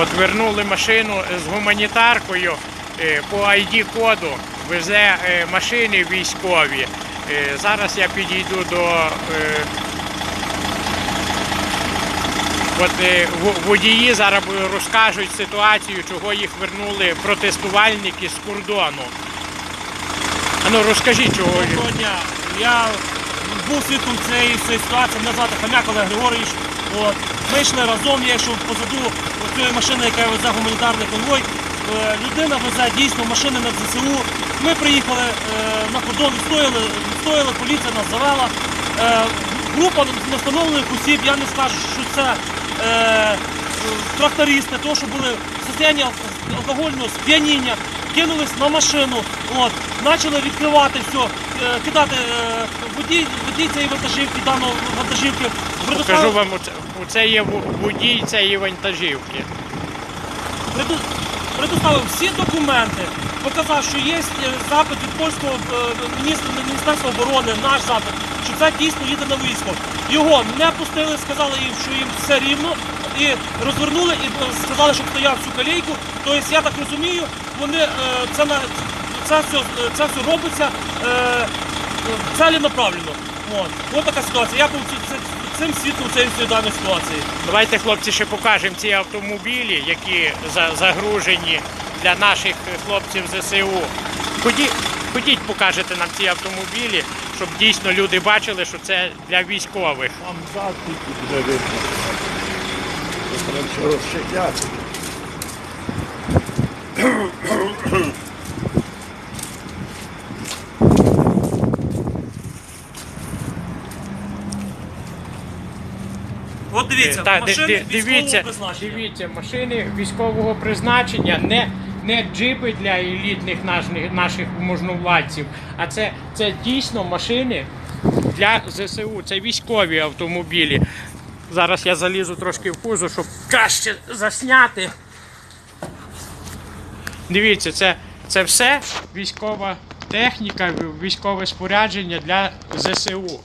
От вернули машину з гуманітаркою е, по ID-коду, везе е, машини військові. Е, Зараз я підійду до От водії зараз розкажуть ситуацію, чого їх вернули протестувальники з кордону. А ну розкажіть, чого їх. Доброго дня. Я був свідком цієї цієї ситуації, мене звати Хам'як Олег Григорович. От. Ми йшли разом, я йшов позаду цієї машини, яка везе гуманітарний конвой. Е, Людина везе дійсно машини на ЗСУ. Ми приїхали е, на кордон, відстояли, відстояли, поліція нас завела. Е, Група невстановлених осіб, я не скажу, що це трактористи, то, що були в алк- алкогольного сп'яніння, кинулись на машину, от, почали відкривати все, е, кидати е, водій, водій цієї вантажівки, даної вантажівки. Предоставив- вам, оце, оце є во- водій цієї вантажівки. предоставив всі документи, показав, що є е, запит від польського е, міністра Міністерства оборони, наш запит, що це дійсно їде на військо. Його не пустили, сказали їм, що їм все рівно, і розвернули і е, сказали, щоб стояв всю калійку. Тобто, я так розумію, вони е, це на це все, це все робиться е, целенаправленно. От. От така ситуація. Я був цим свідком цієї даної ситуації. Давайте, хлопці, ще покажемо ці автомобілі, які загружені для наших хлопців ЗСУ. Ходіть, ходіть, покажете нам ці автомобілі, щоб дійсно люди бачили, що це для військових. Там зад буде видно. Розширяти. От дивіться, Та, машини ди- ди- військового дивіться, призначення. дивіться, машини військового призначення, не, не джипи для елітних наших, наших можновладців, а це, це дійсно машини для ЗСУ, це військові автомобілі. Зараз я залізу трошки в кузу, щоб краще засняти. Дивіться, це, це все військова техніка, військове спорядження для ЗСУ.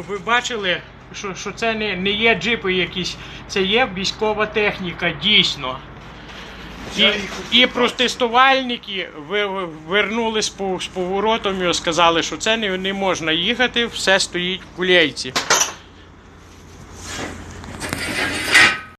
щоб ви бачили, що, що це не, не є джипи якісь, це є військова техніка, дійсно. І, і протестувальники вернули з, з поворотом і сказали, що це не, не можна їхати, все стоїть в кулейці.